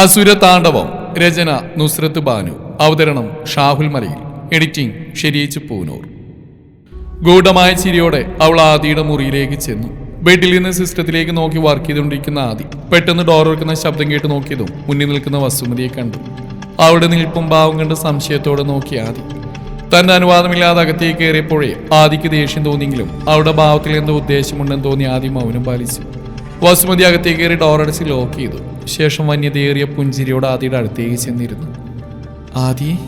അസുര താണ്ഡവം രചന നുസ്രത്ത് ബാനു. അവതരണം ഷാഹുൽ മലയിൽ. എഡിറ്റിംഗ് ഷെരീച്ച് പൂനൂർ. ഗൂഢമായ ചിരിയോടെ അവൾ ആദിയുടെ മുറിയിലേക്ക് ചെന്നു. ബെഡിൽ നിന്ന് സിസ്റ്റത്തിലേക്ക് നോക്കി വർക്ക് ചെയ്തുകൊണ്ടിരിക്കുന്ന ആദി പെട്ടെന്ന് ഡോർ വെക്കുന്ന ശബ്ദം കേട്ട് നോക്കിയതും മുന്നിൽ നിൽക്കുന്ന വസുമതിയെ കണ്ടു. അവിടെ നിൽപ്പും ഭാവം കണ്ട് സംശയത്തോടെ നോക്കി ആദി. തന്റെ അനുവാദമില്ലാതെ അകത്തേക്ക് കയറിയപ്പോഴേ ആദിക്ക് ദേഷ്യം തോന്നിയെങ്കിലും അവളുടെ ഭാവത്തിൽ എന്തോ ഉദ്ദേശമുണ്ടെന്ന് തോന്നി ആദ്യം മൗനം പാലിച്ചു. വസുമതി അകത്തേക്ക് കയറി ഡോർ അടച്ച് ലോക്ക് ചെയ്തു. ശേഷം വന്യതയേറിയ പുഞ്ചിരിയോട് ആദിയുടെ അടുത്തേക്ക് ചെന്നിരുന്നു. ആദി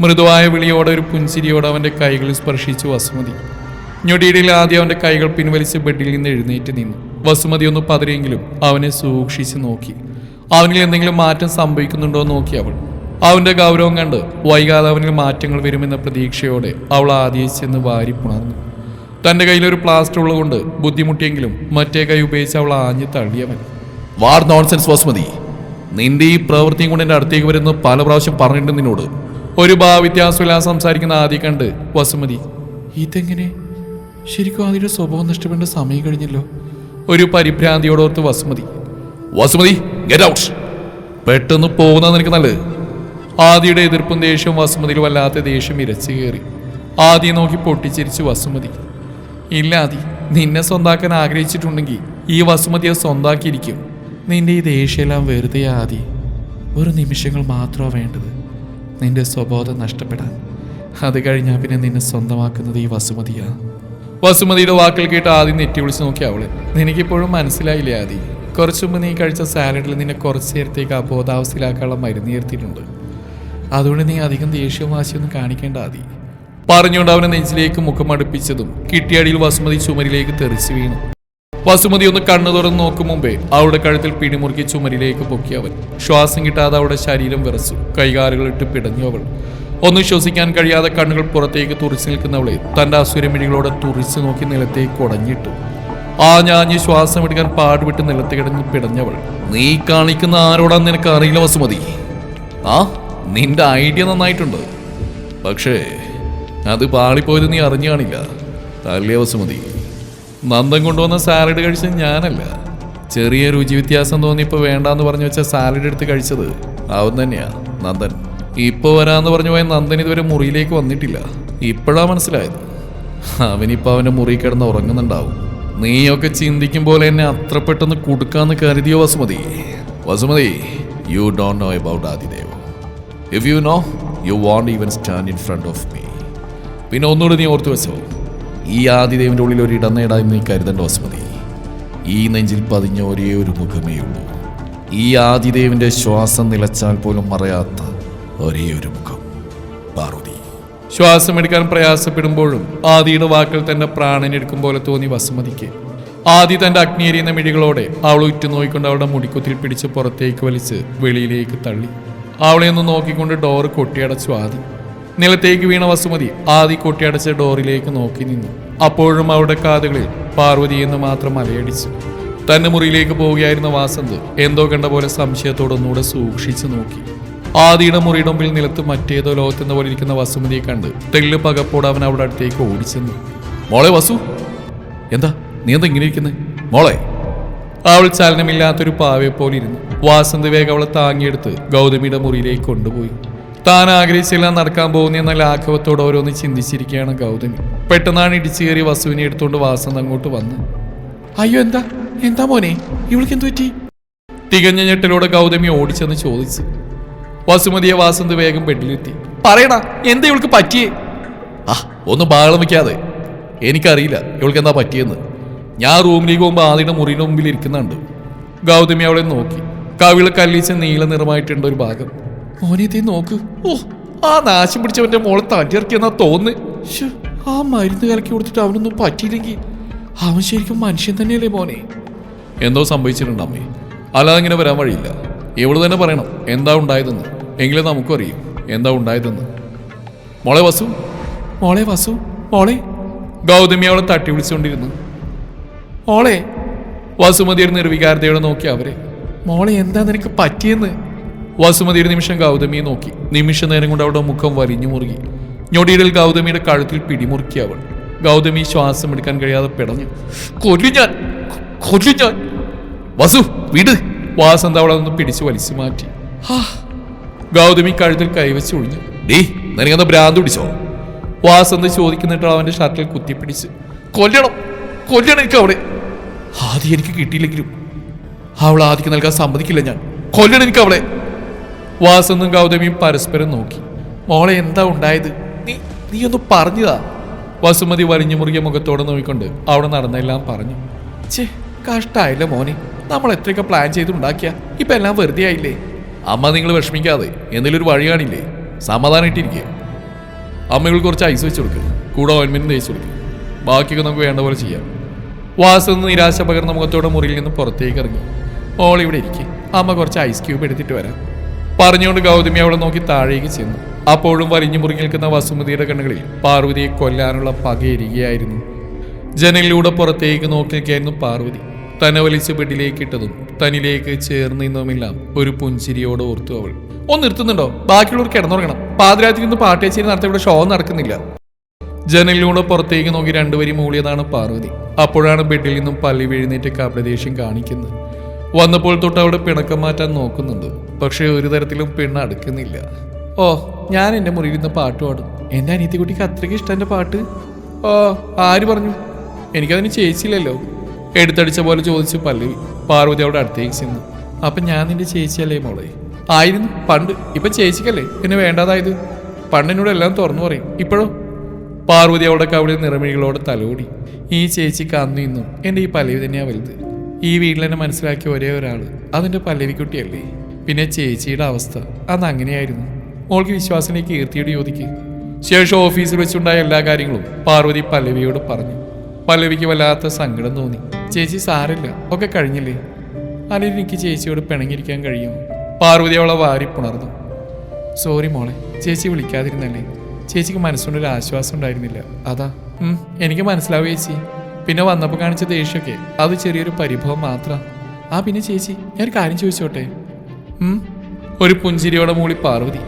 മൃദുവായ വിളിയോടെ ഒരു പുഞ്ചിരിയോട് അവന്റെ കൈകൾ സ്പർശിച്ചു വസുമതി. ഞൊടിയിടയിൽ ആദ്യം അവന്റെ കൈകൾ പിൻവലിച്ച് ബെഡിൽ നിന്ന് എഴുന്നേറ്റ് നിന്നു. വസുമതി ഒന്ന് പതിരെങ്കിലും അവനെ സൂക്ഷിച്ച് നോക്കി. അവനിൽ എന്തെങ്കിലും മാറ്റം സംഭവിക്കുന്നുണ്ടോ നോക്കി അവൾ. അവന്റെ ഗൗരവം കണ്ട് വൈകാതെ അവനിൽ മാറ്റങ്ങൾ വരുമെന്ന പ്രതീക്ഷയോടെ അവൾ ആദ്യം ചെന്ന് വാരി പുണർന്നു. തന്റെ കയ്യിൽ ഒരു പ്ലാസ്റ്റർ ഉള്ളതുകൊണ്ട് ബുദ്ധിമുട്ടിയെങ്കിലും മറ്റേ കൈ ഉപയോഗിച്ച് അവൾ ആഞ്ഞു തള്ളിയവൻ. വാർ നോൺസെൻസ് വസുമതി നിന്റെ ഈ പ്രവൃത്തിയും കൊണ്ട് എന്റെ അടുത്തേക്ക് വരുന്ന പല പ്രാവശ്യം പറഞ്ഞിട്ടുണ്ട് നിന്നോട്. ഒരു ഭാവ്യത്യാസമില്ലാതെ സംസാരിക്കുന്ന ആദ്യം കണ്ട് വസുമതി ഇതെങ്ങനെ? ശരിക്കും ആദ്യയുടെ സ്വഭാവം നഷ്ടപ്പെടേണ്ട സമയം കഴിഞ്ഞല്ലോ. ഒരു പരിഭ്രാന്തിയോടോർത്ത് വസുമതി വസുമതി ഗെറ്റ് ഔട്ട് പെട്ടെന്ന് പോകുന്ന നിനക്ക് നല്ലത്. ആദിയുടെ എതിർപ്പും ദേഷ്യവും വസുമതിയിൽ വല്ലാത്ത ദേഷ്യം ഇരച്ചു കയറി. ആദ്യം നോക്കി പൊട്ടിച്ചിരിച്ചു വസുമതി ഇല്ല ആദി നിന്നെ സ്വന്താക്കാൻ ആഗ്രഹിച്ചിട്ടുണ്ടെങ്കിൽ ഈ വസുമതിയെ സ്വന്താക്കിയിരിക്കും. നിന്റെ ഈ ദേഷ്യമെല്ലാം വെറുതെ ആദി. ഒരു നിമിഷങ്ങൾ മാത്രമാണ് വേണ്ടത്. നിന്റെ സ്വബോധം നഷ്ടപ്പെടാൻ. അത് കഴിഞ്ഞാൽ പിന്നെ നിന്നെ സ്വന്തമാക്കുന്നത് ഈ വസുമതിയാണ് വസുമതിയുടെ വാക്കുകൾ കേട്ട് ആദ്യം നെറ്റി വിളിച്ച് നോക്കി അവൾ. നിനക്കിപ്പോഴും മനസ്സിലായില്ലേ ആദി? കുറച്ചു മുമ്പ് നീ കഴിച്ച സാലഡിൽ നിന്നെ കുറച്ച് നേരത്തേക്ക് അബോധാവസ്ഥയിലാക്കാനുള്ള മരുന്ന് ചേർത്തിട്ടുണ്ട് അതുകൊണ്ട് നീ അധികം ദേഷ്യവും വാശിയൊന്നും കാണിക്കേണ്ട ആദി. പറഞ്ഞുകൊണ്ട് അവനെ നെഞ്ചിലേക്ക് മുഖം അടുപ്പിച്ചതും കിട്ടിയടിയിൽ വസുമതി ചുമരിലേക്ക് തെറിച്ചു വീണു. വസുമതി ഒന്ന് കണ്ണു തുറന്ന് നോക്കും മുമ്പേ അവളുടെ കഴുത്തിൽ പിടിമുറുക്കി ചുമരിലേക്ക് പൊക്കി അവൻ. ശ്വാസം കിട്ടാതെ അവളുടെ ശരീരം വിറച്ചു. കൈകാലുകളിട്ട് പിടഞ്ഞു അവൾ. ഒന്നും ശ്വസിക്കാൻ കഴിയാതെ കണ്ണുകൾ പുറത്തേക്ക് തുറിച്ചു നിൽക്കുന്നവളെ തന്റെ അസുരമിഴികളോടെ തുറിച്ചു നോക്കി നിലത്തേക്ക് കൊടഞ്ഞിട്ടു. ആ ഞാഞ്ഞ് ശ്വാസം എടുക്കാൻ പാടുവിട്ട് നിലത്ത് കിടന്ന് പിടഞ്ഞവൾ. നീ കാണിക്കുന്ന ആരോടാന്ന് നിനക്ക് അറിയില്ല വസുമതി? ആ നിന്റെ ഐഡിയ നന്നായിട്ടുണ്ട്. പക്ഷേ അത് പാളിപ്പോയത് നീ അറിഞ്ഞു കാണില്ല. അല്ലേ വസുമതി നന്ദൻ കൊണ്ടുവന്ന സാലഡ് കഴിച്ച ഞാനല്ല. ചെറിയ രുചി വ്യത്യാസം തോന്നിയപ്പോൾ വേണ്ടാന്ന് പറഞ്ഞു വെച്ച സാലഡ് എടുത്ത് കഴിച്ചത് അവൻ തന്നെയാ നന്ദൻ. ഇപ്പോൾ വരാന്ന് പറഞ്ഞു പോയ നന്ദൻ ഇതുവരെ മുറിയിലേക്ക് വന്നിട്ടില്ല. ഇപ്പോഴാ മനസ്സിലായത്. അവനിപ്പോൾ അവന്റെ മുറി കിടന്ന് ഉറങ്ങുന്നുണ്ടാവും. നീയൊക്കെ ചിന്തിക്കും പോലെ എന്നെ അത്ര പെട്ടെന്ന് കൊടുക്കാന്ന് കരുതിയോ Vasumathi? Vasumathi you don't know about Aadidev. If you know you won't even stand in front of me പിന്നെ ഒന്നുകൂടി നീ ഓർത്തു വെച്ചോ. ഈ ആദിദേവിന്റെ ഉള്ളിൽ ഒരു ഇടനേടായി നീ കരുതേണ്ട വസുമതി. ഈ നെഞ്ചിൽ പതിഞ്ഞ ഒരേ ഒരു മുഖമേ ഉള്ളൂ. ഈ ആദിദേവിന്റെ ശ്വാസം നിലച്ചാൽ പോലും മറയാത്ത ഒരേ ഒരു മുഖം. പാർവതി ശ്വാസം എടുക്കാൻ പ്രയാസപ്പെടുമ്പോഴും ആദിയുടെ വാക്കുകൾ തന്നെ പ്രാണനെടുക്കും പോലെ തോന്നി വസുമതിക്ക്. ആദി തന്റെ അഗ്നിയെറിയുന്ന മിഴികളോടെ അവൾ ഉറ്റുനോക്കിക്കൊണ്ട് അവളുടെ മുടിക്കുത്തിൽ പിടിച്ച് പുറത്തേക്ക് വലിച്ച് വെളിയിലേക്ക് തള്ളി. അവളെ ഒന്ന് നോക്കിക്കൊണ്ട് ഡോറ് കൊട്ടിയടച്ചു ആദി. നിലത്തേക്ക് വീണ വസുമതി ആദി കൊട്ടിയടച്ച ഡോറിലേക്ക് നോക്കി നിന്നു. അപ്പോഴും അവിടെ കാതുകളിൽ പാർവതി എന്ന് മാത്രം അലയടിച്ചു തന്റെ മുറിയിലേക്ക് പോവുകയായിരുന്ന വാസന്ത് എന്തോ കണ്ട പോലെ സംശയത്തോടൊന്നുകൂടെ സൂക്ഷിച്ചു നോക്കി. ആദിയുടെ മുറിയുടെ മുമ്പിൽ നിലത്ത് മറ്റേതോ ലോകത്തെന്ന പോലെ ഇരിക്കുന്ന വസുമതിയെ കണ്ട് തെല്ല് പകപ്പോടെ അവൻ അവിടെ അടുത്തേക്ക് ഓടിച്ചെന്നു. മോളെ വസു എന്താ? നീ എന്താ ഇങ്ങനെ ഇരിക്കുന്നത് മോളെ. അവൾ ചലനമില്ലാത്തൊരു പാവയെ പോലെ ഇരുന്നു. വാസന്ത് വേഗം അവളെ താങ്ങിയെടുത്ത് ഗൗതമിയുടെ മുറിയിലേക്ക് കൊണ്ടുപോയി. താൻ ആഗ്രഹിച്ചെല്ലാം നടക്കാൻ പോകുന്ന എന്ന ലാഘവത്തോടെ ഓരോന്ന് ചിന്തിച്ചിരിക്കുകയാണ് ഗൗതമി. പെട്ടെന്നാണ് ഇടിച്ചു കയറി വസുവിനെ എടുത്തുകൊണ്ട് വാസന്ത് അങ്ങോട്ട് വന്ന്. അയ്യോ എന്താ? എന്താ മോനെ? ഇവൾക്ക് എന്തു പറ്റി? തികഞ്ഞ ഞെട്ടലോടെ ഗൗതമി ഓടിച്ചെന്ന് ചോദിച്ചു. വസുമതിയെ വാസന്ത് വേഗം ബെഡിലെത്തി. പറയടാ എന്താ ഇവൾക്ക് പറ്റിയേ? ആ ഒന്നും ബഹളം വയ്ക്കാതെ എനിക്കറിയില്ല ഇവൾക്ക് എന്താ പറ്റിയെന്ന്. ഞാൻ റൂമിലേക്ക് പോകുമ്പോൾ ആദ്യയുടെ മുറിയുടെ മുമ്പിൽ ഇരിക്കുന്നുണ്ട്. ഗൗതമി അവളെ നോക്കി. കവിൾ കല്ലിച്ച് നീല നിറമായിട്ടുണ്ട് ഒരു ഭാഗം. മോനെ ഇതേ നോക്ക്. ഓ ആ നാശം പിടിച്ചവന്റെ മോളെ തട്ടിയിറക്കിയെന്നാ തോന്നുന്നു. ആ മരുന്ന് കലക്കി കൊടുത്തിട്ട് അവനൊന്നും പറ്റിയില്ലെങ്കിൽ അവൻ ശരിക്കും മനുഷ്യൻ തന്നെയല്ലേ മോനെ? എന്തോ സംഭവിച്ചിട്ടുണ്ട് അമ്മേ. അല്ലാതെ ഇങ്ങനെ വരാൻ വഴിയില്ല. ഇവൾ തന്നെ പറയണം എന്താ ഉണ്ടായതെന്ന്. എങ്കിലും നമുക്കും അറിയും എന്താ ഉണ്ടായതെന്ന്. മോളെ വസു. മോളെ വസു മോളെ. ഗൗതമി അവളെ തട്ടി വിളിച്ചുകൊണ്ടിരുന്നു. മോളെ. വസുമതി ഒരു നിർവികാരതയോടെ നോക്കി അവരെ. മോളെ എന്താ നിനക്ക് പറ്റിയെന്ന്? വസുമതി ഒരു നിമിഷം ഗൗതമിയെ നോക്കി. നിമിഷ നേരം കൊണ്ട് അവളുടെ മുഖം വരിഞ്ഞു മുറുകി. ഞൊടിയിടൽ ഗൗതമിയുടെ കഴുത്തിൽ പിടിമുറുക്കി അവൾ. ഗൗതമി ശ്വാസം എടുക്കാൻ കഴിയാതെ പിടഞ്ഞു. കൊല്ലു ഞാൻ. കൊല്ലു ഞാൻ. വസു വിട്. വാസന്ത അവളെ ഒന്ന് പിടിച്ചു വലിച്ചു മാറ്റി. ഗൗതമി കഴുത്തിൽ കൈവച്ച് ഒഴിഞ്ഞു. ഡീ നിനക്കെന്താ ഭ്രാന്ത് പിടിച്ചോ. വാസന്ത് ചോദിക്കുന്നിട്ട് അവന്റെ ഷർട്ടിൽ കുത്തിപ്പിടിച്ച്. കൊല്ലണം. കൊല്ലണം എനിക്ക് അവിടെ. ആദ്യം എനിക്ക് കിട്ടിയില്ലെങ്കിലും അവൾ ആദ്യം നൽകാൻ സമ്മതിക്കില്ല ഞാൻ. കൊല്ലണം എനിക്ക് അവളെ വാസന്തും ഗൗതമിയും പരസ്പരം നോക്കി. മോളെ എന്താ ഉണ്ടായത്? നീ നീ ഒന്ന് പറഞ്ഞതാ. വസുമതി വലിഞ്ഞു മുറുകിയ മുഖത്തോടെ നോക്കിക്കൊണ്ട് അവിടെ നടന്നെല്ലാം പറഞ്ഞു. ചേ കഷ്ടായില്ല മോനെ. നമ്മൾ എത്രയൊക്കെ പ്ലാൻ ചെയ്തുണ്ടാക്കിയ ഇപ്പൊ എല്ലാം വെറുതെ ആയില്ലേ? അമ്മ നിങ്ങൾ വിഷമിക്കാതെ. എന്തെങ്കിലും ഒരു വഴി കാണില്ലേ? സമാധാനം ഇട്ടിരിക്കുക അമ്മകൾ കുറച്ച് ഐസ് വെച്ച് കൊടുക്കുക കൂടെ ഓയിൻമെന്റ് തേച്ച് കൊടുക്കുക ബാക്കിയൊക്കെ നമുക്ക് വേണ്ട പോലെ ചെയ്യാം. വാസു നിരാശ പകർന്ന മുഖത്തോടെ മുറിയിൽ നിന്ന് പുറത്തേക്ക് ഇറങ്ങി. ഓൾ ഇവിടെ ഇരിക്കെ. അമ്മ കുറച്ച് ഐസ് ക്യൂബ് എടുത്തിട്ട് വരാം. പറഞ്ഞുകൊണ്ട് ഗൗതമി അവളെ നോക്കി താഴേക്ക് ചെന്നു. അപ്പോഴും വലിഞ്ഞു മുറുങ്ങി നിൽക്കുന്ന വസുമതിയുടെ കണ്ണുകളിൽ പാർവതിയെ കൊല്ലാനുള്ള പകയിരികയായിരുന്നു ജനലിലൂടെ പുറത്തേക്ക് നോക്കി പാർവതി. തന്നെ വലിച്ച് ബെഡിലേക്ക് ഇട്ടതും തന്നിലേക്ക് ചേർന്ന് നിന്നുമെല്ലാം ഒരു പുഞ്ചിരിയോട് ഓർത്തു അവൾ. ഒന്ന് നിർത്തുന്നുണ്ടോ? ബാക്കിയുള്ളവർ കിടന്നുറങ്ങണം. പാതിരാത്രി ഇന്ന് പാട്ടേച്ചേരി നടത്തി ഇവിടെ ഷോ നടക്കുന്നില്ല. ജനലിലൂടെ പുറത്തേക്ക് നോക്കി രണ്ടുപേരും മൂളിയതാണ് പാർവതി. അപ്പോഴാണ് ബെഡിൽ നിന്നും പല്ലി വീഴുന്നേറ്റ് കപടദേഷ്യം കാണിക്കുന്നത്. വന്നപ്പോൾ തൊട്ട് അവിടെ പിണക്കം മാറ്റാൻ നോക്കുന്നുണ്ട്. പക്ഷേ ഒരു തരത്തിലും പെണ്ണ് അടുക്കുന്നില്ല ഓ ഞാൻ എന്റെ മുറിയിൽ നിന്ന് പാട്ട് പാടും. എന്റെ അനിയത്തിക്കുട്ടിക്ക് അത്രയ്ക്ക് ഇഷ്ടം എന്റെ പാട്ട്? ഓ ആര് പറഞ്ഞു? എനിക്കതിന് ചേച്ചിയില്ലല്ലോ. എടുത്തടിച്ച പോലെ ചോദിച്ചു പല്ലവി പാർവതി അവിടെ അടുത്തേക്ക് ചെന്നു. അപ്പം ഞാൻ നിന്റെ ചേച്ചിയല്ലേ മോളെ? ആയിരുന്നു പണ്ട്. ഇപ്പൊ ചേച്ചിക്കല്ലേ? എന്നെ വേണ്ടാതായത്? പണ്ടിനോട് എല്ലാം തുറന്നു പറയും. ഇപ്പോഴോ? പാർവതി അവിടെ കവിളിൽ നിറമിഴികളോടെ തലോടി. ഈ ചേച്ചിക്ക് അന്ന് ഇന്നും. എന്റെ ഈ പല്ലവി തന്നെയാ വലുത്. ഈ വീട്ടിൽ എന്നെ മനസ്സിലാക്കിയ ഒരേ ഒരാൾ അതിന്റെ പല്ലവിക്കുട്ടിയല്ലേ? പിന്നെ ചേച്ചിയുടെ അവസ്ഥ. അന്ന് അങ്ങനെയായിരുന്നു. മോൾക്ക് വിശ്വാസിനെ കീർത്തിയോട് ചോദിക്ക്. ശേഷം ഓഫീസിൽ വെച്ചുണ്ടായ എല്ലാ കാര്യങ്ങളും പാർവതി പല്ലവിയോട് പറഞ്ഞു. പല്ലവിക്ക് വല്ലാത്ത സങ്കടം തോന്നി. ചേച്ചി സാരില്ല ഒക്കെ കഴിഞ്ഞില്ലേ? അല്ലെങ്കിൽ എനിക്ക് ചേച്ചിയോട് പിണങ്ങിയിരിക്കാൻ കഴിയും. പാർവതി അവളെ വാരി പുണർന്നു. സോറി മോളെ ചേച്ചി വിളിക്കാതിരുന്നല്ലേ? ചേച്ചിക്ക് മനസ്സുകൊണ്ടൊരു ആശ്വാസം ഉണ്ടായിരുന്നില്ല. അതാ. എനിക്ക് മനസ്സിലാവും ചേച്ചി. പിന്നെ വന്നപ്പോൾ കാണിച്ച ദേഷ്യമൊക്കെ അത് ചെറിയൊരു പരിഭവം മാത്രം. ആ പിന്നെ ചേച്ചി ഞാനൊരു കാര്യം ചോദിച്ചോട്ടെ? ഒരു പുഞ്ചിരിയോടെ മൂളി പാർവതി.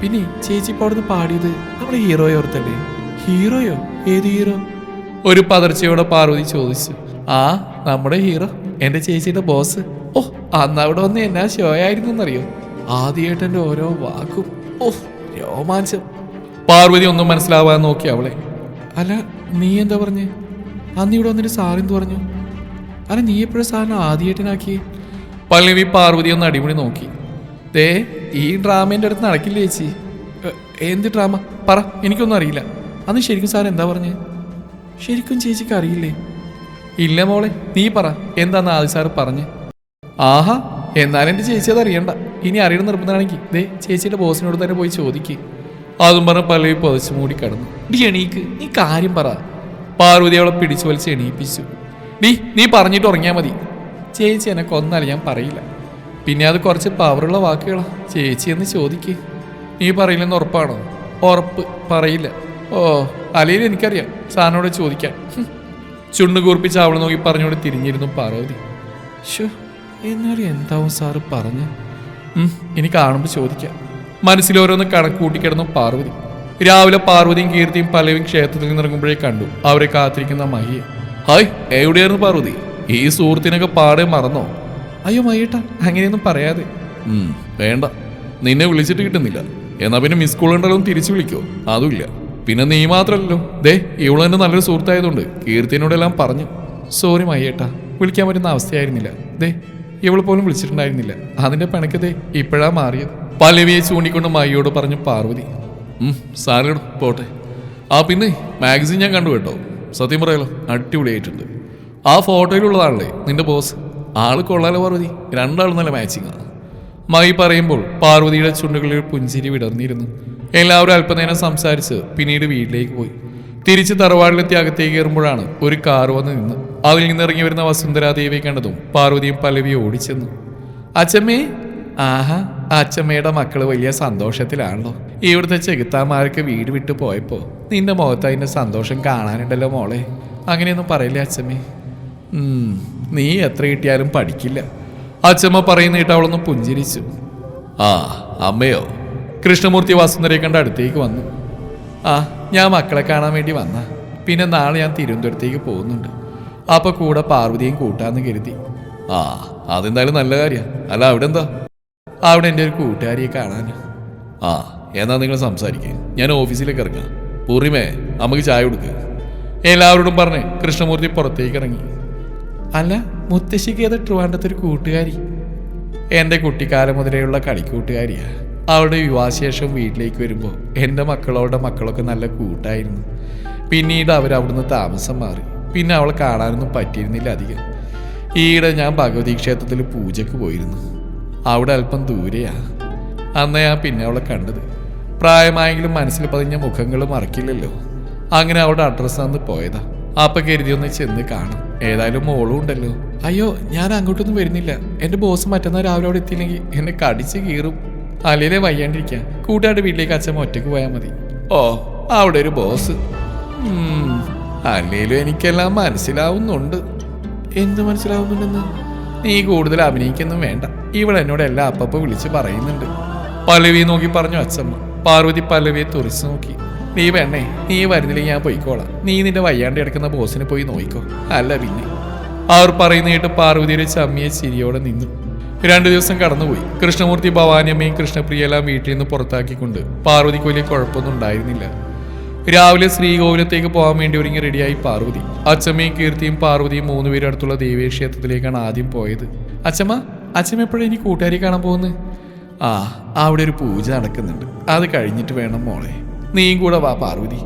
പിന്നെ ചേച്ചി അവിടുന്ന് പാടിയത് നമ്മുടെ ഹീറോയെ ഓർത്തല്ലേ? ഹീറോയോ? ഏത് ഹീറോ? ഒരു പതർച്ചയോടെ പാർവതി ചോദിച്ചു. ആ നമ്മുടെ ഹീറോ എന്റെ ചേച്ചിയുടെ ബോസ്. ഓ അന്ന് അവിടെ വന്ന് എന്നാ ഷോ ആയിരുന്നു എന്നറിയോ ആദ്യമായിട്ട് എന്റെ ഓരോ വാക്കും. ഓ രോമാഞ്ചം. പാർവതി ഒന്നും മനസ്സിലാവാൻ നോക്കി അവളെ. അല്ല നീ എന്താ പറഞ്ഞേ? അന്ന് ഇവിടെ വന്നിട്ട് സാറിന് പറഞ്ഞു? അല്ല നീ എപ്പോഴും സാറിനെ ആദ്യമായിട്ടിനാക്കി പല്ലവി പാർവതി ഒന്ന് അടിമുടി നോക്കി. ദേ ഈ ഡ്രാമേന്റെ അടുത്ത് നടക്കില്ല ചേച്ചി? "എ, എന്ത് ഡ്രാമ? പറ എനിക്കൊന്നും അറിയില്ല. അന്ന് ശരിക്കും സാർ എന്താ പറഞ്ഞേ? ശരിക്കും ചേച്ചിക്ക് അറിയില്ലേ? ഇല്ല മോളെ നീ പറ എന്താന്ന് ആദ്യ സാർ പറഞ്ഞ്. ആഹാ എന്നാലും എന്റെ ചേച്ചി അത് അറിയണ്ട. ഇനി അറിയണം നിർബന്ധമാണെങ്കിൽ. ദേ ചേച്ചിയുടെ ബോസിനോട് തന്നെ പോയി ചോദിക്ക്. അതും പറഞ്ഞ പല്ലവി പൊതച്ച് മൂടി കടന്നു. ഡി എണീക്ക്. നീ കാര്യം പറ. പാർവതി അവളെ പിടിച്ചു വലിച്ച് എണീപ്പിച്ചു. ഡി നീ പറഞ്ഞിട്ട് ഉറങ്ങിയാൽ മതി. ചേച്ചി എന്നെ കൊന്നാൽ ഞാൻ പറയില്ല. പിന്നെ അത് കുറച്ച് പവറുള്ള വാക്കുകളാ. ചേച്ചി എന്ന് ചോദിക്ക്. നീ പറയില്ലെന്ന് ഉറപ്പാണോ? ഉറപ്പ് പറയില്ല. ഓ അല്ലെങ്കിൽ എനിക്കറിയാം. സാറിനോട് ചോദിക്കാം ഹും. ചുണ്ട് കൂർപ്പിച്ച് അവൾ നോക്കി പറഞ്ഞോട് തിരിഞ്ഞിരുന്നു പാർവതി. ഷോ എന്നാലും എന്താവും സാറ് പറഞ്ഞ്? ഇനി കാണുമ്പോൾ ചോദിക്കാം. മനസ്സിൽ ഓരോന്ന് കൂട്ടിക്കിടന്നു പാർവതി. രാവിലെ പാർവതിയും കീർത്തിയും പലവും ക്ഷേത്രത്തിൽ നിന്ന് ഇറങ്ങുമ്പോഴേ കണ്ടു. അവരെ കാത്തിരിക്കുന്ന മഹിയെ. ഹായ് എവിടെയായിരുന്നു പാർവതി? ഈ സുഹൃത്തിനൊക്കെ പാടെ മറന്നോ? അയ്യോ മയ്യട്ട അങ്ങനെയൊന്നും പറയാതെ. വേണ്ട. നിന്നെ വിളിച്ചിട്ട് കിട്ടുന്നില്ല. എന്നാ പിന്നെ മിസ് കോൾ ഉണ്ടല്ലോ തിരിച്ചു വിളിക്കോ. അതുമില്ല. പിന്നെ നീ മാത്രമല്ലോ ദേ ഇവൾ നല്ലൊരു സുഹൃത്തായതുകൊണ്ട് കീർത്തിനോടെല്ലാം പറഞ്ഞു. സോറി മയ്യേട്ട വിളിക്കാൻ പറ്റുന്ന അവസ്ഥയായിരുന്നില്ല. ദേ ഇവൾ പോലും വിളിച്ചിട്ടുണ്ടായിരുന്നില്ല. അതിന്റെ പിണക്കതേ ഇപ്പോഴാ മാറിയത്. പലവിയെ ചൂണ്ടിക്കൊണ്ട് മയ്യോട് പറഞ്ഞു പാർവതി. ഉം, സാറിയോട് പോട്ടെ. ആ പിന്നെ മാഗസിൻ ഞാൻ കണ്ടു കേട്ടോ. സത്യം പറയാലോ അടിപൊളിയായിട്ടുണ്ട്. ആ ഫോട്ടോയിലുള്ളതാണല്ലേ നിന്റെ ബോസ് ആൾ കൊള്ളാലോ പാർവതി. രണ്ടാളും നല്ല മാച്ചിങ് ആണ്. മൈ പറയുമ്പോൾ പാർവതിയുടെ ചുണ്ടുകളിൽ പുഞ്ചിരി വിടർന്നിരുന്നു. എല്ലാവരും അല്പനേരം സംസാരിച്ച് പിന്നീട് വീട്ടിലേക്ക് പോയി. തിരിച്ച് തറവാടിലെത്തി അകത്തേക്ക് കയറുമ്പോഴാണ് ഒരു കാർ വന്ന് നിന്ന്. അതിൽ നിന്നിറങ്ങി വരുന്ന വസുന്ധരാദേവിയെ കണ്ടതും പാർവതിയും പല്ലവിയും ഓടിച്ചെന്നു. അച്ഛമ്മേ ആഹാ അച്ഛമ്മയുടെ മക്കൾ വലിയ സന്തോഷത്തിലാണല്ലോ. ഇവിടുത്തെ ചെകുത്താന്മാർക്ക് വീട് വിട്ടു പോയപ്പോ നിന്റെ മുഖത്ത് അതിന്റെ സന്തോഷം കാണാനുണ്ടല്ലോ മോളെ. അങ്ങനെയൊന്നും പറയില്ലേ അച്ഛമ്മേ നീ എത്ര കിട്ടിയാലും പഠിക്കില്ല. അച്ഛമ്മ പറയുന്നിട്ട് അവളൊന്ന് പുഞ്ചിരിച്ചു. ആ അമ്മയോ കൃഷ്ണമൂർത്തി വാസുന്ദരെ കണ്ട് അടുത്തേക്ക് വന്നു. ആ ഞാൻ മക്കളെ കാണാൻ വേണ്ടി വന്ന. പിന്നെ നാളെ ഞാൻ തിരുവനന്തപുരത്തേക്ക് പോകുന്നുണ്ട്. അപ്പൊ കൂടെ പാർവതിയും കൂട്ടാന്ന് കരുതി. ആ അതെന്തായാലും നല്ല കാര്യമാണ് അല്ല അവിടെ എന്താ? അവിടെ എന്റെ ഒരു കൂട്ടുകാരിയെ കാണാൻ ആ എന്നാ നിങ്ങൾ സംസാരിക്കുക ഞാൻ ഓഫീസിലേക്ക് ഇറങ്ങാം. പൂർണിമേ നമുക്ക് ചായ കൊടുക്കുക എല്ലാവരോടും പറഞ്ഞ് കൃഷ്ണമൂർത്തി പുറത്തേക്ക് ഇറങ്ങി. അല്ല മുത്തശ്ശിക്ക് ഏത് ട്രിവാൻഡത്തെ ഒരു കൂട്ടുകാരി. എന്റെ കുട്ടിക്കാലം മുതലേയുള്ള കളിക്കൂട്ടുകാരിയാ. അവളുടെ വിവാഹശേഷം വീട്ടിലേക്ക് വരുമ്പോൾ എന്റെ മക്കളോടെ മക്കളൊക്കെ നല്ല കൂട്ടായിരുന്നു. പിന്നീട് അവർ അവിടുന്ന് താമസം മാറി. പിന്നെ അവളെ കാണാനൊന്നും പറ്റിയിരുന്നില്ല അധികം. ഈയിടെ ഞാൻ ഭഗവതി ക്ഷേത്രത്തിൽ പൂജയ്ക്ക് പോയിരുന്നു. അവിടെ അല്പം ദൂരെയാ. അന്ന് ഞാൻ പിന്നെ അവളെ കണ്ടത്. പ്രായമായെങ്കിലും മനസ്സിൽ പതിഞ്ഞ മുഖങ്ങൾ മറക്കില്ലല്ലോ. അങ്ങനെ അവളുടെ അഡ്രസ്സ് അന്ന് പോയതാ. അപ്പൊ കരുതി ഒന്ന് ചെന്ന് കാണും. ഏതായാലും മോളും ഉണ്ടല്ലോ. അയ്യോ ഞാൻ അങ്ങോട്ടൊന്നും വരുന്നില്ല. എന്റെ ബോസ് മറ്റന്നാൾ രാവിലെ അവിടെ എത്തിയില്ലെങ്കിൽ എന്നെ കടിച്ച് കീറും. അല്ലേലേ വയ്യാണ്ടിരിക്കാൻ കൂട്ടുകാരുടെ വീട്ടിലേക്ക് അച്ഛൻ ഒറ്റയ്ക്ക് പോയാൽ മതി. ഓ അവിടെ ഒരു ബോസ് അല്ലേലും എനിക്കെല്ലാം മനസ്സിലാവുന്നുണ്ട്. എന്ത് മനസ്സിലാവുന്നുണ്ടെന്ന്? നീ കൂടുതൽ അഭിനയിക്കൊന്നും വേണ്ട. ഇവൾ എന്നോട് എല്ലാം അപ്പപ്പോ വിളിച്ച് പറയുന്നുണ്ട്. പല്ലവി നോക്കി പറഞ്ഞു അച്ഛമ്മ. പാർവതി പല്ലവിയെ തുറച്ചു നോക്കി. നീ വേണേ നീ വരുന്നില്ലെങ്കിൽ ഞാൻ പോയിക്കോളാം. നീ നിന്റെ വയ്യാണ്ട് കിടക്കുന്ന ബോസിനെ പോയി നോയിക്കോ. അല്ല പിന്നെ. അവർ പറയുന്ന കേട്ട് പാർവതിയുടെ ചമ്മിയെ ചിരിയോടെ നിന്നു. രണ്ടു ദിവസം കടന്നുപോയി. കൃഷ്ണമൂർത്തി ഭവാനിയമ്മയും കൃഷ്ണപ്രിയെല്ലാം വീട്ടിൽ നിന്ന് പുറത്താക്കിക്കൊണ്ട് പാർവതിക്ക് വലിയ കുഴപ്പമൊന്നും ഉണ്ടായിരുന്നില്ല. രാവിലെ ശ്രീകോവിലത്തേക്ക് പോകാൻ വേണ്ടി ഒരുങ്ങി റെഡിയായി പാർവതി. അച്ഛമ്മയും കീർത്തിയും പാർവതിയും മൂന്നുപേരും അടുത്തുള്ള ദേവീയ ക്ഷേത്രത്തിലേക്കാണ് ആദ്യം പോയത്. അച്ഛമ്മ അച്ഛമ്മ എപ്പോഴും ഇനി കൂട്ടുകാരി കാണാൻ പോകുന്നത്? ആ അവിടെ ഒരു പൂജ നടക്കുന്നുണ്ട്. അത് കഴിഞ്ഞിട്ട് വേണം മോളെ. നീയും കൂടെ വാ പാർവതി.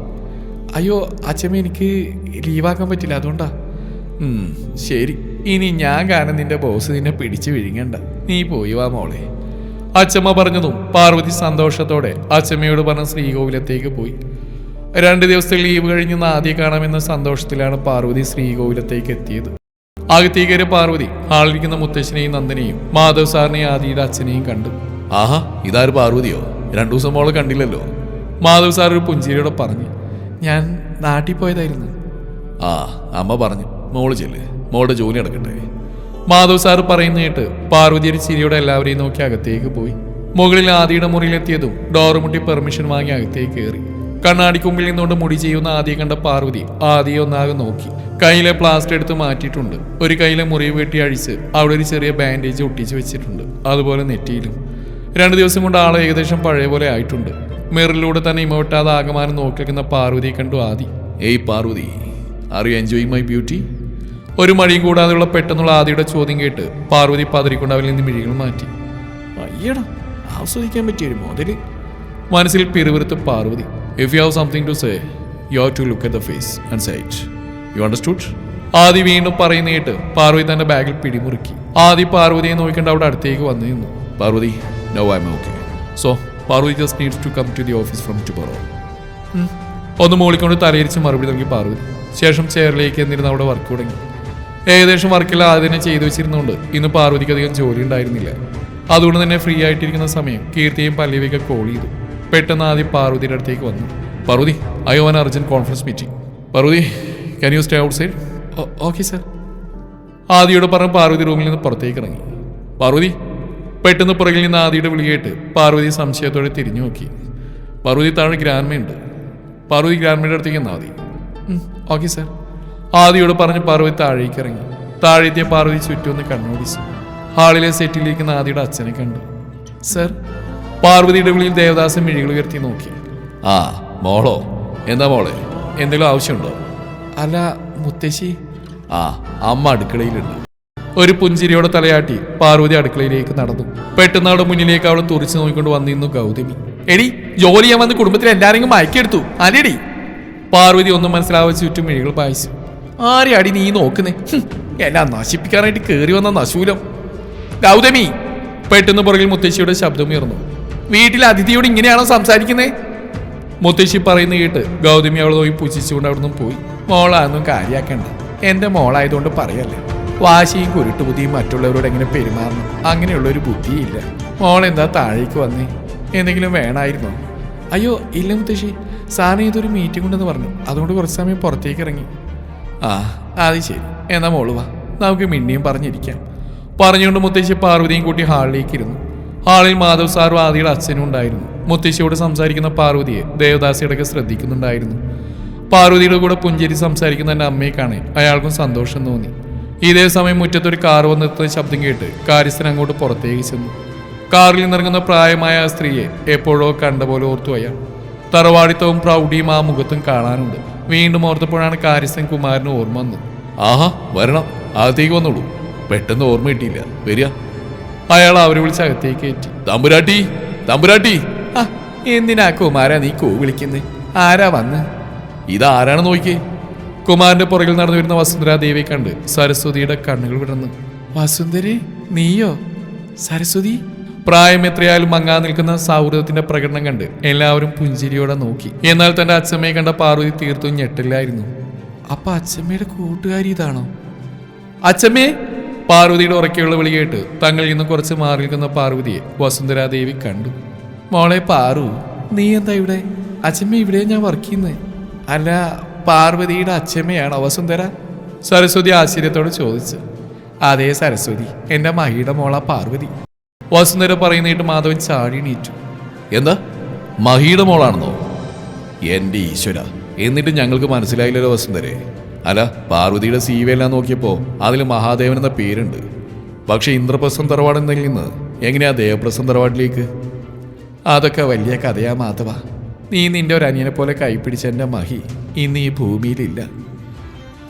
അയ്യോ അച്ഛമ്മ എനിക്ക് ലീവാക്കാൻ പറ്റില്ല അതുകൊണ്ടാ. ശരി. ഇനി ഞാൻ കാരണം നിന്റെ ബോസ് നിന്നെ പിടിച്ചു വിഴുങ്ങണ്ട. നീ പോയി വാ മോളെ. അച്ഛമ്മ പറഞ്ഞതും പാർവതി സന്തോഷത്തോടെ അച്ഛമ്മയോട് പറഞ്ഞ ശ്രീകോവിലത്തേക്ക് പോയി. രണ്ട് ദിവസത്തെ ലീവ് കഴിഞ്ഞ് നാദ്യ കാണാമെന്ന സന്തോഷത്തിലാണ് പാർവതി ശ്രീകോവിലത്തേക്ക് എത്തിയത്. അകത്തേക്ക് പാർവതി ആളിരിക്കുന്ന മുത്തശ്ശനെയും നന്ദനെയും മാധവ് സാറിനെയും ആദിയുടെ അച്ഛനെയും കണ്ടു. ആഹാ ഇതാര് പാർവതിയോ? രണ്ടു ദിവസം മോളെ കണ്ടില്ലല്ലോ. മാധവ് സാർ ഒരു പുഞ്ചിരിയോടെ പറഞ്ഞു ഞാൻ നാട്ടിൽ പോയതായിരുന്നു. ആ അമ്മ പറഞ്ഞു മോൾ ചെല്ല് മോളുടെ ജോലി നടക്കട്ടെ. മാധവ് സാർ പറയുന്ന കേട്ട് പാർവതി ഒരു ചിരിയോടെ എല്ലാവരെയും നോക്കി അകത്തേക്ക് പോയി. മുകളിൽ ആദിയുടെ മുറിയിലെത്തിയതും ഡോറ് മുട്ടി പെർമിഷൻ വാങ്ങി അകത്തേക്ക് കയറി. കണ്ണാടിക്കുമ്പിൽ നിന്നുകൊണ്ട് മുടി ചെയ്യുന്ന ആദ്യം കണ്ട പാർവതി ആദ്യം ഒന്നാകെ നോക്കി. കയ്യിലെ പ്ലാസ്റ്റർ എടുത്ത് മാറ്റിയിട്ടുണ്ട്. ഒരു കയ്യിലെ മുറിവ് വെട്ടി അഴിച്ച് അവിടെ ഒരു ചെറിയ ബാൻഡേജ് ഒട്ടിച്ച് വെച്ചിട്ടുണ്ട്. അതുപോലെ നെറ്റിയിലും. രണ്ട് ദിവസം കൊണ്ട് ആളെ ഏകദേശം പഴയ പോലെ ആയിട്ടുണ്ട്. മിററിലൂടെ തന്നെ ഇമവട്ടാതെ ആകമാനം നോക്കിക്കുന്ന പാർവതി പാർവതിയെ കണ്ടു Aadi. Hey Parvathi are you enjoy my beauty ഒരു മഴയും കൂടാതെയുള്ള പെട്ടെന്നുള്ള ആദിയുടെ ചോദ്യം കേട്ട് പാർവതി പതറിക്കൊണ്ട് അവരിൽ നിന്ന് മിഴികൾ മാറ്റി. അയ്യടാ ആസ്വദിക്കാൻ പറ്റിയ ഒരു മുതൽ മനസ്സിൽ പിറുവിറുത്ത് Parvathi. If you have something to say you have to look at the face and sight you understood Aadi വീണ്ടും പറയുന്ന കേട്ട് പാർവതി തന്റെ ബാഗിൽ പിടിമുറുക്കി. ആദി പാർവതിയെ നോക്കിക്കൊണ്ട് അവിടെ അടുത്തേക്ക് വന്നു നിന്നു. Parvathi no I am okay so Parvathi just needs to come to the office from tomorrow ഒന്ന് മൂളിക്കൊണ്ട് തലയിരിച്ച് മറുപടി നൽകി പാർവതി ശേഷം ചെയറിലേക്ക് എന്നിരുന്ന് അവിടെ വർക്ക് തുടങ്ങി. ഏകദേശം വർക്കെല്ലാം ആദ്യം തന്നെ ചെയ്തു വെച്ചിരുന്നുകൊണ്ട് ഇന്ന് പാർവതിക്ക് അധികം ജോലി ഉണ്ടായിരുന്നില്ല. അതുകൊണ്ട് തന്നെ ഫ്രീ ആയിട്ടിരിക്കുന്ന സമയം കീർത്തിയും പല്ലവിയൊക്കെ കോൾ ചെയ്തു. പെട്ടെന്ന് ആദ്യം പാർവതിയുടെ അടുത്തേക്ക് വന്നു. Parvathi I on urgent conference meeting Parvathi can you stay out side okay sir ആദ്യയോട് പറഞ്ഞ് പാർവതി റൂമിൽ നിന്ന് പുറത്തേക്ക് ഇറങ്ങി. പാർവതി പെട്ടെന്ന് പുറകിൽ നിന്ന് ആദിയുടെ വിളി കേട്ട് പാർവതി സംശയത്തോടെ തിരിഞ്ഞു നോക്കി. പാർവതി താഴെ ഗ്രാൻമയുണ്ട്. പാർവതി ഗ്രാൻമയുടെ അടുത്തേക്ക് എന്നാ ആദി. Okay sir. ആദിയോട് പറഞ്ഞ് പാർവതി താഴേക്ക് ഇറങ്ങി. താഴെത്തിയ പാർവതി ചുറ്റും ഒന്ന് കണ്ണോടിച്ചു. ഹാളിലെ സെറ്റിലിരിക്കുന്ന ആദിയുടെ അച്ഛനെ കണ്ടു. സർ പാർവതിയുടെ വിളിയിൽ ദേവദാസൻ മിഴികൾ ഉയർത്തി നോക്കി. ആ മോളോ? എന്താ മോളെ? എന്തെങ്കിലും ആവശ്യമുണ്ടോ? അല്ല മുത്തശ്ശി. ആ അമ്മ അടുക്കളയിലുണ്ട്. ഒരു പുഞ്ചിരിയോടെ തലയാട്ടി പാർവതി അടുക്കളയിലേക്ക് നടന്നു. പെട്ടെന്നാളുടെ മുന്നിലേക്ക് അവൾ തുറച്ചു നോക്കിക്കൊണ്ട് വന്നിരുന്നു ഗൗതമി. എടി ജോലി ചെയ്യാൻ വന്ന് കുടുംബത്തിൽ എല്ലാരെങ്കിലും മയക്കെടുത്തു. അല്ലേടി. പാർവതി ഒന്നും മനസ്സിലാവാതെ ചുറ്റും മിഴികൾ പായിച്ചു. ആരെ അടി നീ നോക്കുന്നേ? എല്ലാം നശിപ്പിക്കാനായിട്ട് കയറി വന്ന നശൂലം. ഗൗതമി പെട്ടെന്ന് പുറകിൽ മുത്തശ്ശിയുടെ ശബ്ദം ഉയർന്നു. വീട്ടിൽ അതിഥിയോട് ഇങ്ങനെയാണോ സംസാരിക്കുന്നേ? മുത്തശ്ശി പറയുന്ന കേട്ട് ഗൗതമി അവൾ നോക്കി പുച്ഛിച്ചുകൊണ്ട് അവിടുന്ന് പോയി. മോളാന്നും കാര്യാക്കണ്ട. എന്റെ മോളായതുകൊണ്ട് പറയല്ലേ. വാശിയും കുരുട്ടുബുദ്ധിയും മറ്റുള്ളവരോട് എങ്ങനെ പെരുമാറണം? അങ്ങനെയുള്ള ഒരു ബുദ്ധിയില്ല മോൾ എന്താ താഴേക്ക് വന്നേ? എന്തെങ്കിലും വേണമായിരുന്നോ അയ്യോ ഇല്ല മുത്തശ്ശി. സാറിന് ഇതൊരു മീറ്റിംഗ് ഉണ്ടെന്ന് പറഞ്ഞു. അതുകൊണ്ട് കുറച്ച് സമയം പുറത്തേക്ക് ഇറങ്ങി. ആ അത് ശരി. എന്നാ മോൾ വാ. നമുക്ക് മിണ്ണിയും പറഞ്ഞിരിക്കാം. പറഞ്ഞുകൊണ്ട് മുത്തശ്ശി പാർവതിയും കൂട്ടി ഹാളിലേക്ക് ഇരുന്നു. ഹാളിൽ മാധവ് സാറും ആദിയുടെ അച്ഛനും ഉണ്ടായിരുന്നു. മുത്തശ്ശിയോട് സംസാരിക്കുന്ന പാർവതിയെ ദേവദാസിയുടെ ശ്രദ്ധിക്കുന്നുണ്ടായിരുന്നു. പാർവതിയുടെ കൂടെ പുഞ്ചേരി സംസാരിക്കുന്ന എന്റെ അമ്മയെ കാണാൻ അയാൾക്കും സന്തോഷം തോന്നി. ഇതേ സമയം മുറ്റത്തൊരു കാർ വന്നെത്തുന്ന ശബ്ദം കേട്ട് കാര്യസ്ഥൻ അങ്ങോട്ട് പുറത്തേക്ക് ചെന്നു. കാറിൽ നിന്നിറങ്ങുന്ന പ്രായമായ ആ സ്ത്രീയെ എപ്പോഴോ കണ്ട പോലെ ഓർത്തു അയാൾ. തറവാടിത്തവും പ്രൗഢിയും ആ മുഖത്തും കാണാനുണ്ട്. വീണ്ടും ഓർത്തപ്പോഴാണ് കാര്യസ്ഥൻ കുമാരന് ഓർമ്മ വന്നത്. ആഹാ വരണം. അകത്തേക്ക് വന്നോളൂ. പെട്ടെന്ന് ഓർമ്മ കിട്ടിയില്ല. വരിക. അയാൾ അവരെ വിളിച്ച് അകത്തേക്ക് കയറ്റി. തമ്പുരാട്ടി തമ്പുരാട്ടി. എന്തിനാ കുമാര നീ കൂ വിളിക്കുന്നേ? ആരാ വന്ന്? ഇതാരാണ് നോക്കിയേ? കുമാരന്റെ പുറകിൽ നടന്നു വരുന്ന വസുന്ധര ദേവിയെ കണ്ട് സരസ്വതിയുടെ കണ്ണുകൾ വിടർന്നു. വസുന്ധരി നീയോ? സരസ്വതി? പ്രായം എത്രയായാലും മങ്ങാ നിൽക്കുന്ന സൗഹൃദത്തിന്റെ പ്രകടനം കണ്ട് എല്ലാവരും പുഞ്ചിരിയോടെ നോക്കി. എന്നാൽ തന്റെ അച്ഛമ്മയെ കണ്ട പാർവതി തീർത്തും ഞെട്ടില്ലായിരുന്നു. അപ്പൊ അച്ഛമ്മയുടെ കൂട്ടുകാരി ഇതാണോ? അച്ഛമ്മേ! പാർവതിയുടെ ഉറക്കെയുള്ള വിളി കേട്ട് തങ്ങളിൽ നിന്ന് കുറച്ച് മാറി നിൽക്കുന്ന പാർവതിയെ വസുന്ധരാദേവി കണ്ടു. മോളെ പാറു നീ എന്താ ഇവിടെ? അച്ഛമ്മ ഇവിടെ ഞാൻ വർക്ക് ചെയ്യുന്നത് അല്ല പാർവതിയുടെ അച്ഛമ്മയാണോ വസുന്ധര സരസ്വതി ആശ്ചര്യത്തോട് ചോദിച്ചു. അതേ സരസ്വതി എന്റെ മഹിയുടെ മോള പാർവതി. വസുന്ധര പറയുന്നിട്ട് മാധവൻ ചാടിണീറ്റു എന്താ? മഹിയുടെ മോളാണെന്നോ? എന്റെ ഈശ്വര എന്നിട്ട് ഞങ്ങൾക്ക് മനസ്സിലായില്ലല്ലോ വസുന്ധരെ. അല്ല പാർവതിയുടെ സീവയെല്ലാം നോക്കിയപ്പോൾ അതിൽ മഹാദേവൻ എന്ന പേരുണ്ട്. പക്ഷേ ഇന്ദ്രപ്രസം തറവാട് എന്നതിൽ നിന്ന് എങ്ങനെയാ ദേവപ്രസം തറവാട്ടിലേക്ക്? അതൊക്കെ വലിയ കഥയാ മാധവ. നീ നിന്റെ ഒരു അനിയനെ പോലെ കൈപ്പിടിച്ച എന്റെ മഹി ഇന്ന് ഈ ഭൂമിയിലില്ല.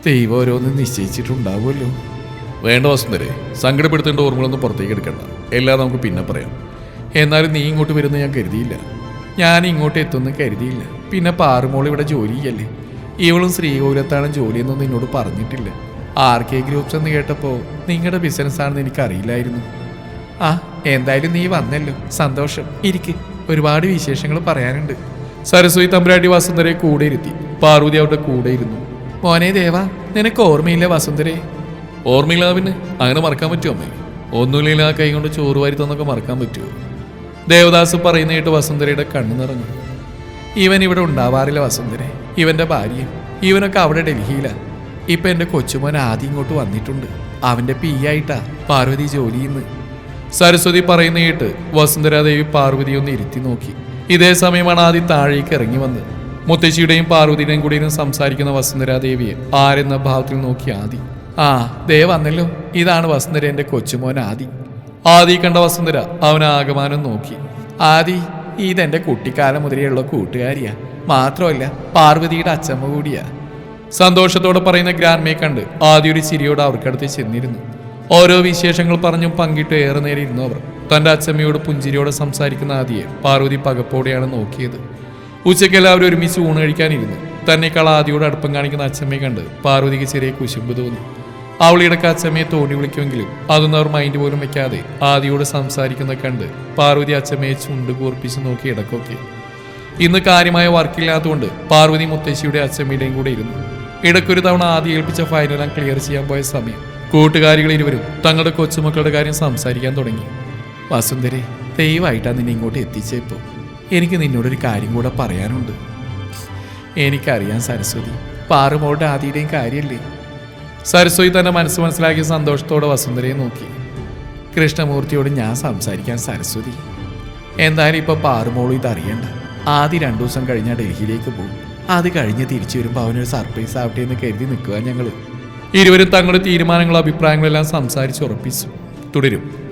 ദൈവം ഓരോന്ന് നിശ്ചയിച്ചിട്ടുണ്ടാവുമല്ലോ. വേണ്ട വസുന്ധരെ സങ്കടപ്പെടുത്തേണ്ട ഓർമ്മകളൊന്നും പുറത്തേക്ക് എടുക്കണ്ട. എല്ലാം നമുക്ക് പിന്നെ പറയാം. എന്നാലും നീ ഇങ്ങോട്ട് വരുന്ന ഞാൻ കരുതിയില്ല. ഞാൻ ഇങ്ങോട്ട് എത്തുമെന്ന് കരുതിയില്ല. പിന്നെ പാറുമോൾ ഇവിടെ ജോലി ചെയ്യല്ലേ ഇവളും ശ്രീകോലത്താണ് ജോലിയെന്നൊന്നും എന്നോട് പറഞ്ഞിട്ടില്ല. ആർ കെ ഗ്രൂപ്പ്സ് എന്ന് കേട്ടപ്പോൾ നിങ്ങളുടെ ബിസിനസ് ആണെന്ന് എനിക്ക് അറിയില്ലായിരുന്നു ആ എന്തായാലും നീ വന്നല്ലോ. സന്തോഷം. ഇരിക്ക്. ഒരുപാട് വിശേഷങ്ങൾ പറയാനുണ്ട്. സരസ്വതി തമ്പുരാട്ടി വസുന്ധരയെ കൂടെ ഇരുത്തി. പാർവതി അവരുടെ കൂടെ ഇരുന്നു. മോനെ ദേവ നിനക്ക് ഓർമ്മയില്ല വസുന്ധരെ? ഓർമ്മയില്ല പിന്നെ അങ്ങനെ മറക്കാൻ പറ്റുമോ അമ്മേ? ഒന്നുമില്ലെങ്കിൽ ആ കൈ കൊണ്ട് ചോറ് വാരി തന്നൊക്കെ മറക്കാൻ പറ്റുമോ? ദേവദാസ് പറയുന്ന കേട്ട് വസുന്ധരയുടെ കണ്ണു നിറഞ്ഞു. ഇവൻ ഇവിടെ ഉണ്ടാവാറില്ല വസുന്ധരെ. ഇവന്റെ ഭാര്യയും ഇവനൊക്കെ അവിടെ ഡൽഹിയിലാണ് ഇപ്പൊ എന്റെ കൊച്ചുമോൻ ആദ്യം ഇങ്ങോട്ട് വന്നിട്ടുണ്ട്. അവന്റെ പി ആയിട്ടാ പാർവതി ജോലിയിൽ നിന്ന് സരസ്വതി പറയുന്ന കേട്ട് വസുന്ധരാദേവി പാർവതി ഒന്ന് ഇരുത്തി നോക്കി. ഇതേ സമയമാണ് ആദ്യം താഴേക്ക് ഇറങ്ങി വന്നത്. മുത്തശ്ശിയുടെയും പാർവതിയുടെയും കൂടെ സംസാരിക്കുന്ന സംസാരിക്കുന്ന വസുന്ധരാദേവിയെ ആരെന്ന ഭാവത്തിൽ നോക്കി ആദി. ആ ദേ വന്നല്ലോ. ഇതാണ് വസുന്ധര എന്റെ കൊച്ചുമോൻ ആദി. ആദി കണ്ട വസുന്ധര അവൻ ആകമാനം നോക്കി. ആദി ഇതെന്റെ കുട്ടിക്കാലം മുതലെയുള്ള കൂട്ടുകാരിയാ. മാത്രമല്ല പാർവതിയുടെ അച്ചമ്മ കൂടിയാ. സന്തോഷത്തോടെ പറയുന്ന ഗ്രാൻമയെ കണ്ട് ആദ്യ ഒരു ചിരിയോട് അവർക്കടുത്ത് ചെന്നിരുന്നു. ഓരോ വിശേഷങ്ങൾ പറഞ്ഞും പങ്കിട്ട് ഏറെ നേരെ ഇരുന്നു അവർ. തന്റെ അച്ഛമ്മയോട് പുഞ്ചിരിയോടെ സംസാരിക്കുന്ന ആദിയെ പാർവതി പകപ്പോടെയാണ് നോക്കിയത്. ഉച്ചയ്ക്ക് എല്ലാവരും ഒരുമിച്ച് ഊണ് കഴിക്കാനിരുന്നു. തന്നെക്കാൾ ആദിയോട് അടുപ്പം കാണിക്കുന്ന അച്ഛമ്മയെ കണ്ട് പാർവതിക്ക് ചെറിയ കുശുമ്പ് തോന്നി. അവളിടക്ക് അച്ഛമ്മയെ തോണ്ടി വിളിക്കുമെങ്കിലും അതൊന്നും അവർ മൈൻഡ് പോലും വെക്കാതെ ആദിയോട് സംസാരിക്കുന്ന കണ്ട് പാർവതി അച്ഛമ്മയെ ചുണ്ട് കൂർപ്പിച്ച് നോക്കി ഇടക്കൊക്കെ. ഇന്ന് കാര്യമായ വർക്കില്ലാത്തതുകൊണ്ട് പാർവതി മുത്തശ്ശിയുടെ അച്ഛമ്മയുടെയും കൂടെ ഇരുന്നു. ഇടയ്ക്കൊരു തവണ ആദ്യം ഏൽപ്പിച്ച ഫയലെല്ലാം ക്ലിയർ ചെയ്യാൻ പോയ സമയം കൂട്ടുകാരികൾ ഇരുവരും തങ്ങളുടെ കൊച്ചുമക്കളുടെ കാര്യം സംസാരിക്കാൻ തുടങ്ങി. വസുന്ധരെ ദയവായിട്ടാണ് നിന്നെ ഇങ്ങോട്ട് എത്തിച്ചപ്പോൾ എനിക്ക് നിന്നോടൊരു കാര്യം കൂടെ പറയാനുണ്ട്. എനിക്കറിയാം സരസ്വതി പാറുമോളുടെ ആദിയുടെയും കാര്യമല്ലേ സരസ്വതി തന്നെ മനസ്സ് മനസ്സിലാക്കിയ സന്തോഷത്തോടെ വസുന്ധരയെ നോക്കി. കൃഷ്ണമൂർത്തിയോട് ഞാൻ സംസാരിക്കാൻ സരസ്വതി. എന്തായാലും ഇപ്പോൾ പാറുമോളും ഇതറിയണ്ട. ആദ്യ രണ്ടു ദിവസം കഴിഞ്ഞാൽ ഡൽഹിയിലേക്ക് പോകും. അത് കഴിഞ്ഞ് തിരിച്ചു വരുമ്പോൾ അവനൊരു സർപ്രൈസ് ആവട്ടെ എന്ന് കരുതി നിൽക്കുക ഞങ്ങൾ ഇരുവരും തങ്ങളുടെ തീരുമാനങ്ങളും അഭിപ്രായങ്ങളെല്ലാം സംസാരിച്ച് ഉറപ്പിച്ചു. തുടരും.